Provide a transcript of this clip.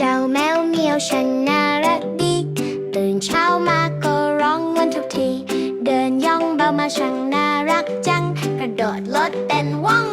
เจ้าแมวเมียวฉันน่ารักดี ตื่นเช้ามาก็ร้องวันทุกที เดินย่องเบามาช่างน่ารักจัง กระโดดรถเต้นว่อง